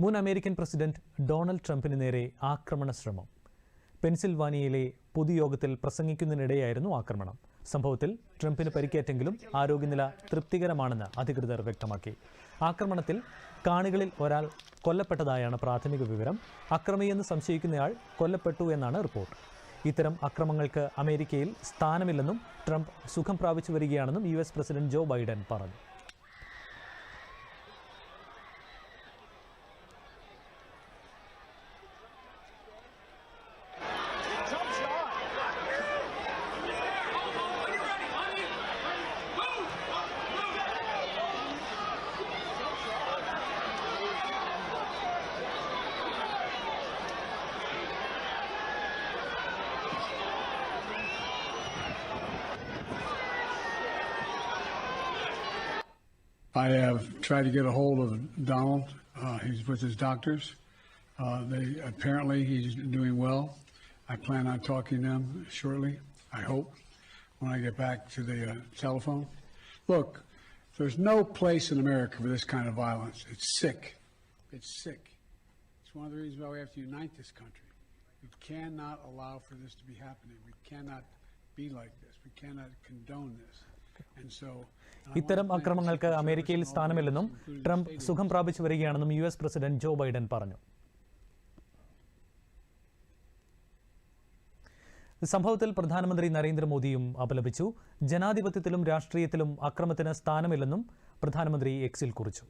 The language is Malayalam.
മുൻ അമേരിക്കൻ പ്രസിഡന്റ് ഡൊണാൾഡ് ട്രംപിന് നേരെ ആക്രമണ ശ്രമം. പെൻസിൽവാനിയയിലെ പൊതുയോഗത്തിൽ പ്രസംഗിക്കുന്നതിനിടെയായിരുന്നു ആക്രമണം. സംഭവത്തിൽ ട്രംപിന് പരിക്കേറ്റെങ്കിലും ആരോഗ്യനില തൃപ്തികരമാണെന്ന് അധികൃതർ വ്യക്തമാക്കി. ആക്രമണത്തിൽ കാണികളിൽ ഒരാൾ കൊല്ലപ്പെട്ടതായാണ് പ്രാഥമിക വിവരം. അക്രമിയെന്ന് സംശയിക്കുന്നയാൾ കൊല്ലപ്പെട്ടു എന്നാണ് റിപ്പോർട്ട്. ഇത്തരം അക്രമങ്ങൾക്ക് അമേരിക്കയിൽ സ്ഥാനമില്ലെന്നും ട്രംപ് സുഖം പ്രാപിച്ചു വരികയാണെന്നും യു പ്രസിഡന്റ് ജോ ബൈഡൻ പറഞ്ഞു. I have tried to get a hold of Donald. Uh, he's with his doctors. Uh, they apparently he's doing well. I plan on talking to them shortly. I hope when I get back to the uh, telephone. Look, there's no place in America for this kind of violence. It's sick. It's sick. It's one of the reasons why we have to unite this country. We cannot allow for this to be happening. We cannot be like this. We cannot condone this. And so. ഇത്തരം അക്രമങ്ങൾക്ക് അമേരിക്കയിൽ സ്ഥാനമില്ലെന്നും ട്രംപ് സുഖം പ്രാപിച്ചു വരികയാണെന്നും യു പ്രസിഡന്റ് ജോ ബൈഡൻ പറഞ്ഞു. സംഭവത്തിൽ പ്രധാനമന്ത്രി നരേന്ദ്രമോദിയും അപലപിച്ചു. ജനാധിപത്യത്തിലും രാഷ്ട്രീയത്തിലും അക്രമത്തിന് സ്ഥാനമില്ലെന്നും പ്രധാനമന്ത്രി എക്സിൽ കുറിച്ചു.